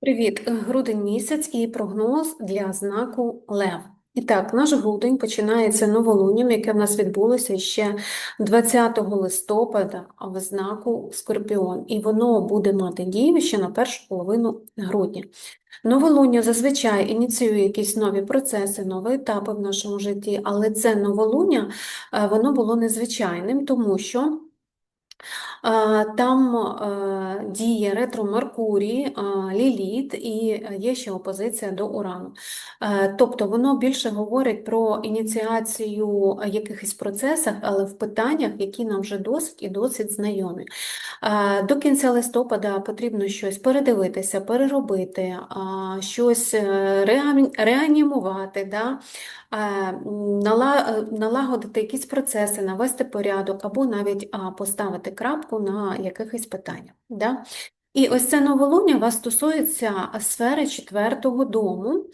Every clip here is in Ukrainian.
Привіт, Е, грудень місяць і прогноз для знаку Лев. І так, наш грудень починається новолунням, яке в нас відбулося ще 20 листопада в знаку Скорпіон, і воно буде мати дію ще на першу половину грудня. Новолуння зазвичай ініціює якісь нові процеси, нові етапи в нашому житті, але це новолуння е, воно було незвичайним, тому що Там е, діє ретро Меркурій, е, Ліліт і є ще опозиція до Урану. Е, Тобто воно більше говорить про ініціацію якихось процесів, але в питаннях, які нам вже досить і досить знайомі. Е, До кінця листопада потрібно щось передивитися, переробити, щось е, реанімувати. Да? е, нала- е, налагодити якісь процеси, навести порядок або навіть поставити крапку на якихось питаннях. Да? І ось це новолуння вас стосується сфери четвертого дому,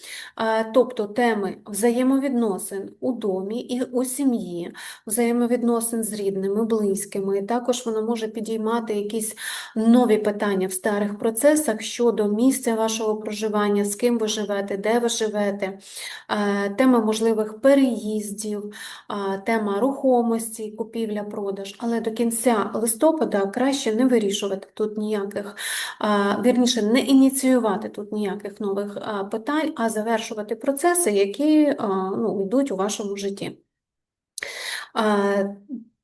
тобто теми взаємовідносин у домі і у сім'ї, взаємовідносин з рідними, близькими. Також воно може підіймати якісь нові питання в старих процесах щодо місця вашого проживання, з ким ви живете, де ви живете, тема можливих переїздів, тема рухомості, купівля-продаж. Але до кінця листопада краще не вирішувати тут ніяких, вірніше, не ініціювати тут ніяких нових питань, а завершувати процеси, які ну, йдуть у вашому житті.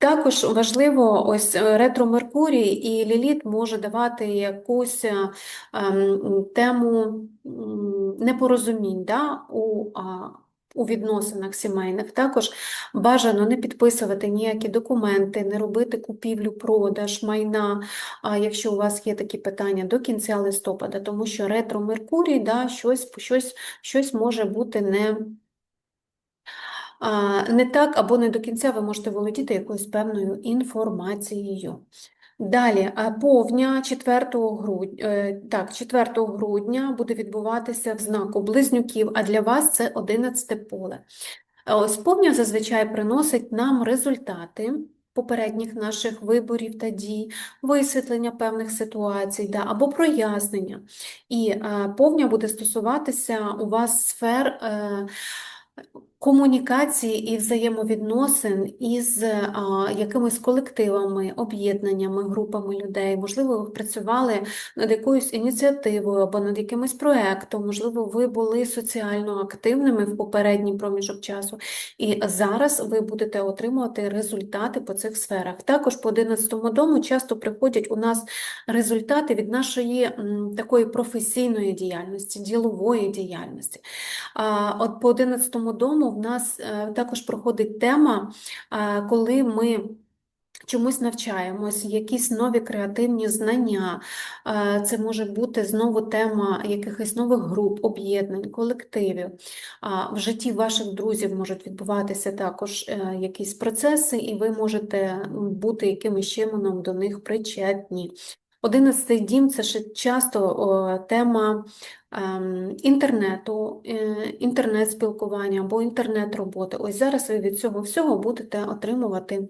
Також важливо, ось е, ретро Меркурій і Ліліт може давати якусь е, ем, тему непорозумінь да, у, у відносинах сімейних. Також бажано не підписувати ніякі документи, не робити купівлю-продаж майна, а якщо у вас є такі питання до кінця листопада, тому що ретро Меркурій да, щось, щось, щось може бути не не так або не до кінця ви можете володіти якоюсь певною інформацією. Далі, повня 4 грудня, так, 4 грудня буде відбуватися в знаку Близнюків, а для вас це 11 поле. А Ось повня зазвичай приносить нам результати попередніх наших виборів та дій, висвітлення певних ситуацій, да, або прояснення. І е, повня буде стосуватися у вас сфер. е, Комунікації і взаємовідносин із а, якимись колективами, об'єднаннями, групами людей. Можливо, ви працювали над якоюсь ініціативою або над якимось проєктом, можливо, ви були соціально активними в попередній проміжок часу, і зараз ви будете отримувати результати по цих сферах. Також по 11 дому часто приходять у нас результати від нашої такої професійної діяльності, ділової діяльності. От по 11 дому в нас е, також проходить тема, е, коли ми чомусь навчаємось, якісь нові креативні знання. Е, Це може бути знову тема якихось нових груп, об'єднань, колективів. В житті ваших друзів можуть відбуватися також якісь процеси, і ви можете бути якимось чином до них причетні. Одинадцятий дім це ще часто тема ем, інтернету, е, інтернет-спілкування або інтернет-роботи. Ось зараз ви від цього всього будете отримувати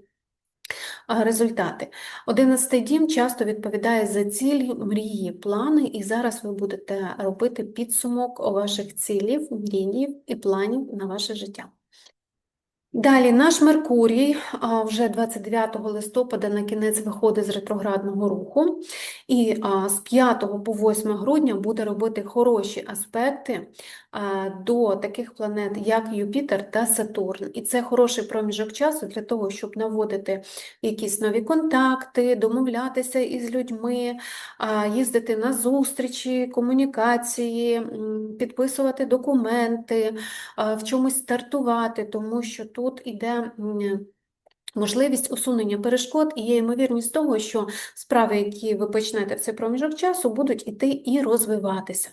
результати. Одинадцятий дім часто відповідає за цілі, мрії, плани, і зараз ви будете робити підсумок ваших цілів, мріїв і планів на ваше життя. Далі наш Меркурій вже 29 листопада на кінець виходить з ретроградного руху, і з 5 по 8 грудня буде робити хороші аспекти до таких планет, як Юпітер та Сатурн. І це хороший проміжок часу для того, щоб наводити якісь нові контакти, домовлятися із людьми, їздити на зустрічі, комунікації, підписувати документи, в чомусь стартувати, тому що тут іде можливість усунення перешкод і є ймовірність того, що справи, які ви почнете в цей проміжок часу, будуть іти і розвиватися.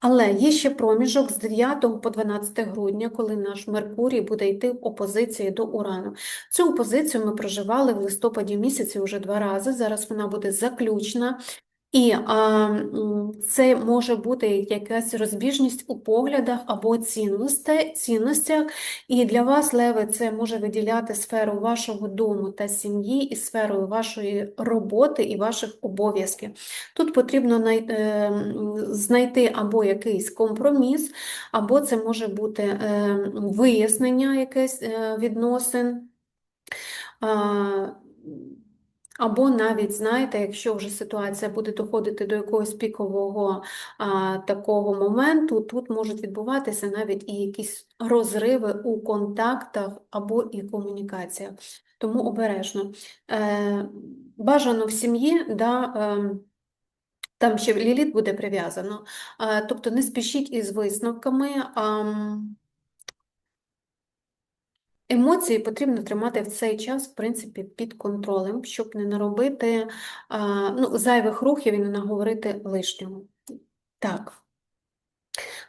Але є ще проміжок з 9 по 12 грудня, коли наш Меркурій буде йти в опозиції до Урану. Цю опозицію ми проживали в листопаді місяці вже два рази. Зараз вона буде заключна. І а, це може бути якась розбіжність у поглядах або цінностях, і для вас, леви, це може виділяти сферу вашого дому та сім'ї і сферою вашої роботи і ваших обов'язків. Тут потрібно най- е, знайти або якийсь компроміс, або це може бути е, вияснення якесь е, відносин. Або навіть, знаєте, якщо вже ситуація буде доходити до якогось пікового а, такого моменту, тут можуть відбуватися навіть і якісь розриви у контактах або і комунікаціях. Тому обережно. Е, бажано в сім'ї, да, е, там ще ліліт буде прив'язано, е, тобто не спішіть із висновками. Емоції потрібно тримати в цей час, в принципі, під контролем, щоб не наробити ну, зайвих рухів і не наговорити лишнього. Так.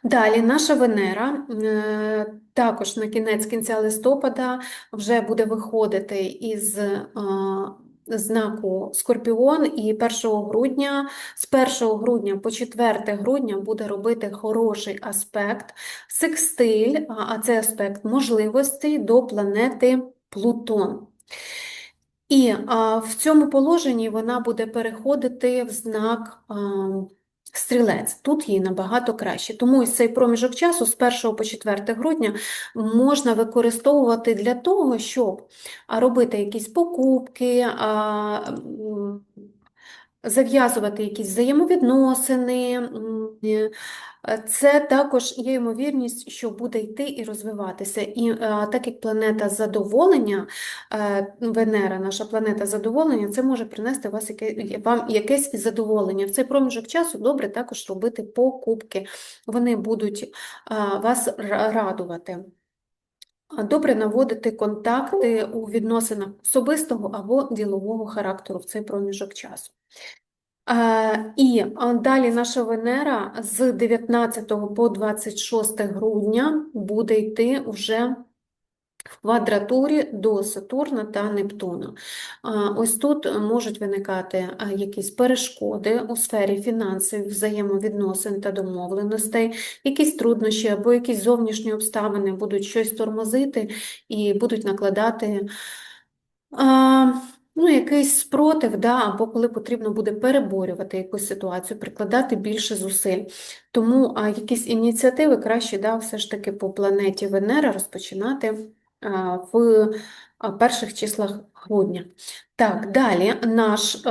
Далі наша Венера е, також на кінець кінця листопада вже буде виходити із знаку Скорпіон, і 1 грудня, з 1 грудня по 4 грудня буде робити хороший аспект, секстиль, а це аспект можливостей до планети Плутон. І а, в цьому положенні вона буде переходити в знак а, стрілець. Тут їй набагато краще. Тому ось цей проміжок часу з 1 по 4 грудня можна використовувати для того, щоб робити якісь покупки, зав'язувати якісь взаємовідносини. Е, Це також є ймовірність, що буде йти і розвиватися. І е, так як планета задоволення, е, Венера, наша планета задоволення, це може принести вас яке, вам якесь задоволення. В цей проміжок часу добре також робити покупки. Вони будуть вас радувати. Добре наводити контакти у відносинах особистого або ділового характеру в цей проміжок часу. Е, І далі наша Венера з 19 по 26 грудня буде йти вже в квадратурі до Сатурна та Нептуна. Ось тут можуть виникати якісь перешкоди у сфері фінансів, взаємовідносин та домовленостей, якісь труднощі або якісь зовнішні обставини будуть щось тормозити і будуть накладати ну, якийсь спротив, да, або коли потрібно буде переборювати якусь ситуацію, прикладати більше зусиль. Тому а, якісь ініціативи краще да, все ж таки по планеті Венера розпочинати а, в перших числах грудня. Так, далі наш е,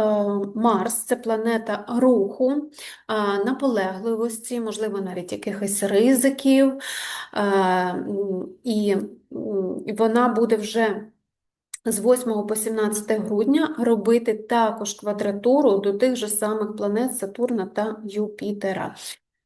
Марс це планета руху, а, наполегливості, можливо, навіть якихось ризиків, е, і вона буде вже з 8 по 17 грудня робити також квадратуру до тих же самих планет Сатурна та Юпітера.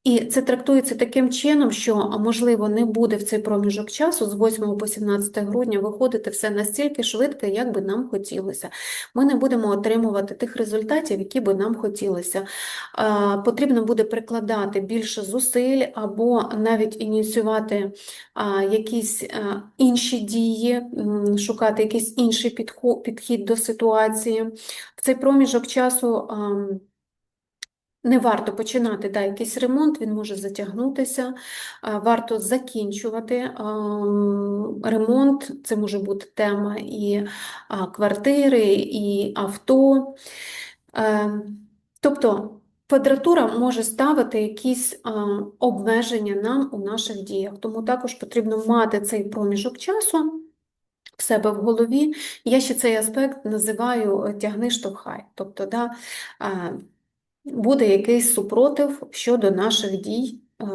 І це трактується таким чином, що, можливо, не буде в цей проміжок часу з 8 по 17 грудня виходити все настільки швидко, як би нам хотілося. Ми не будемо отримувати тих результатів, які би нам хотілося. Потрібно буде прикладати більше зусиль або навіть ініціювати якісь інші дії, шукати якийсь інший підхід до ситуації. В цей проміжок часу. Не варто починати да, якийсь ремонт, він може затягнутися, варто закінчувати ремонт, це може бути тема і квартири, і авто. Е, Тобто квадратура може ставити якісь обмеження нам у наших діях, тому також потрібно мати цей проміжок часу в себе в голові. Я ще цей аспект називаю е, тягни штовхай. Тобто, да, буде якийсь супротив щодо наших дій, е,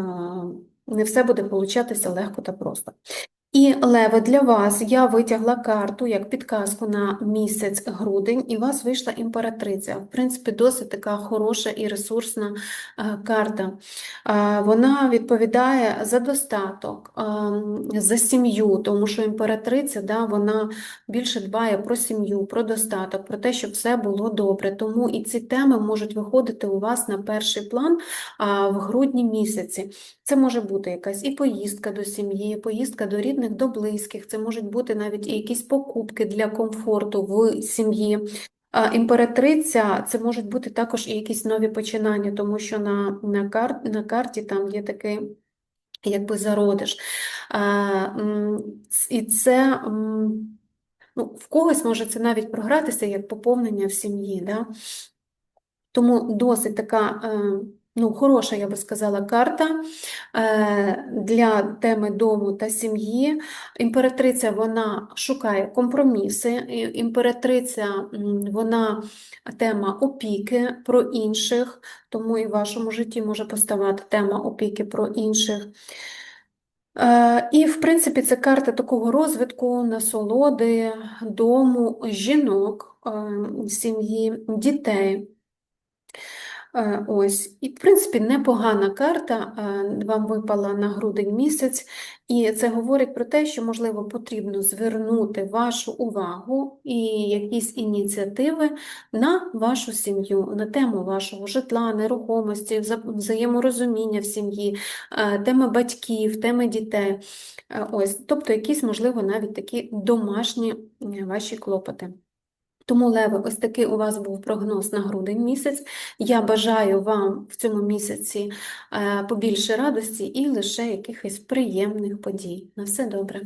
не все буде получатися легко та просто. І, Леве, для вас я витягла карту як підказку на місяць грудень, і у вас вийшла імператриця. В принципі, досить така хороша і ресурсна е, карта. Е, Вона відповідає за достаток, е, за сім'ю, тому що імператриця, да, вона більше дбає про сім'ю, про достаток, про те, щоб все було добре. Тому і ці теми можуть виходити у вас на перший план в грудні місяці. Це може бути якась і поїздка до сім'ї, поїздка до рідних, до близьких, це можуть бути навіть якісь покупки для комфорту в сім'ї. Імператриця це можуть бути також і якісь нові починання, тому що на, на, кар, на карті там є такий якби зародиш. І це ну, в когось може це навіть програтися як поповнення в сім'ї. Да? Тому досить така е, ну, хороша, я би сказала, карта е, для теми дому та сім'ї. Імператриця вона шукає компроміси. Імператриця вона тема опіки про інших, тому і в вашому житті може поставати тема опіки про інших. Е, І, в принципі, це карта такого розвитку, насолоди, дому, жінок, е, сім'ї, дітей. Е, Ось, і в принципі непогана карта е, вам випала на грудень місяць, і це говорить про те, що можливо потрібно звернути вашу увагу і якісь ініціативи на вашу сім'ю, на тему вашого житла, нерухомості, взаєморозуміння в сім'ї, е, теми батьків, теми дітей. Ось, тобто якісь, можливо, навіть такі домашні ваші клопоти. Тому, Леви, ось такий у вас був прогноз на грудень місяць. Я бажаю вам в цьому місяці е, побільше радості і лише якихось приємних подій. На все добре.